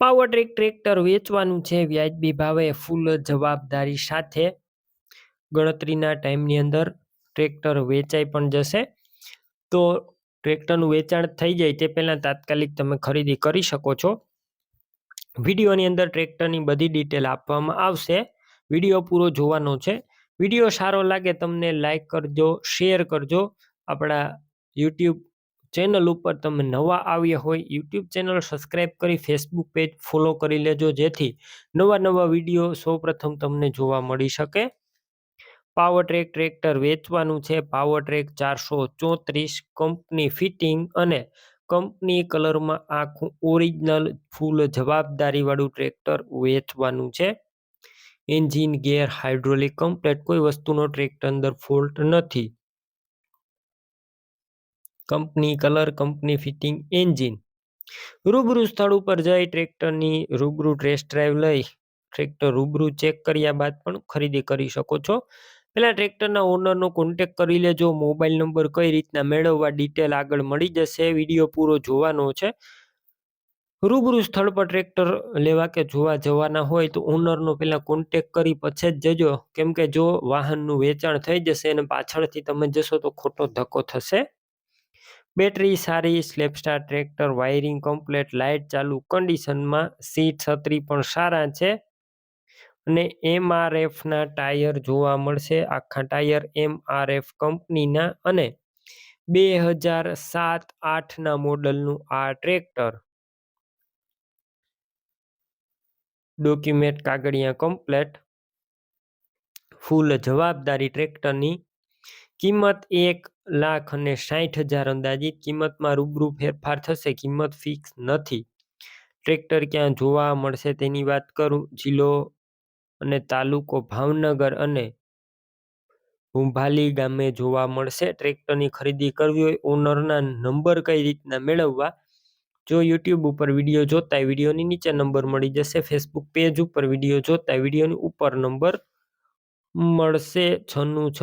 Power track tractor વેચવાનું છે. વ્યાજબી ભાવે ફૂલ જવાબદારી સાથે ગણતરીના ટાઈમની અંદર ટ્રેક્ટર વેચાઈ પણ જશે. તો ટ્રેક્ટરનું વેચાણ થઈ જાય તે પહેલાં તાત્કાલિક તમે ખરીદી કરી શકો છો. વિડીયોની અંદર ટ્રેક્ટરની બધી ડિટેલ આપવામાં આવશે. વીડિયો પૂરો જોવાનો છે. વીડિયો સારો લાગે તમને લાઈક કરજો, શેર કરજો. આપણા યુટ્યુબ ચેનલ ઉપર તમે નવા આવ્યા હોય, યુટ્યુબ ચેનલ સબસ્ક્રાઈબ કરી ફેસબુક પેજ ફોલો કરી લેજો, જેથી નવા નવા વીડિયો સૌપ્રથમ તમને જોવા મળી શકે. પાવર ટ્રેક ટ્રેક્ટર વેચવાનું છે. પાવર ટ્રેક ચારસો ચોત્રીસ કંપની ફિટિંગ અને કંપની કલરમાં આખું ઓરિજિનલ ફૂલ જવાબદારીવાળું ટ્રેક્ટર વેચવાનું છે. એન્જિન ગેર હાઇડ્રોલિક કમ્પ્લેટ કોઈ વસ્તુનો ટ્રેક્ટર અંદર ફોલ્ટ નથી. Company, colour company, fitting, engine. રૂબરૂ સ્થળ ઉપર જઈ ટ્રેક્ટરની રૂબરૂ ટેસ્ટ ડ્રાઈવ લઈ ટ્રેક્ટર રૂબરૂ ચેક કર્યા બાદ પણ ખરીદી કરી શકો છો. પહેલાં ટ્રેક્ટરના ઓનરનો કોન્ટેક કરી લેજો. મોબાઈલ નંબર કઈ રીતના મેળવવા ડિટેલ આગળ મળી જશે. વીડિયો પૂરો જોવાનો છે. રૂબરૂ સ્થળ પર ટ્રેક્ટર લેવા કે જોવા જવાના હોય તો ઓનરનો પહેલાં કોન્ટેક કરી પછી જ જજો. કેમ કે જો વાહનનું વેચાણ થઈ જશે અને પાછળથી તમે જશો તો ખોટો ધક્કો થશે. બેટરી સારી, self starter tractor, wiring complete, light ચાલુ, કન્ડિશનમાં સીટ છત્રી પણ સારા છે. અને એમઆરએફના ટાયર જોવા મળશે, આખા ટાયર એમઆરએફ કંપનીના અને બે હજાર સાત આઠના મોડલનું આ ટ્રેક્ટર. ડોક્યુમેન્ટ કાગળિયા કમ્પ્લેટ. ફૂલ જવાબદારી ટ્રેક્ટરની કિંમત એક લાખ અને સાઠ હજાર અંદાજિત કિંમતમાં રૂબરૂ ફેરફાર થશે, કિંમત ફિક્સ નથી. ટ્રેક્ટર ક્યાં જોવા મળશે તેની વાત કરું? જિલ્લો અને તાલુકો ભાવનગર અને ભૂંભાલી ગામે જોવા મળશે. ટ્રેક્ટરની ખરીદી કરવી હોય ઓનરના નંબર કઈ રીતના મેળવવા? જો યુટ્યુબ ઉપર વીડિયો જોતા વિડીયોની નીચે નંબર મળી જશે. ફેસબુક પેજ ઉપર વીડિયો જોતા વિડીયોની ઉપર નંબર મળશે છન્નું છ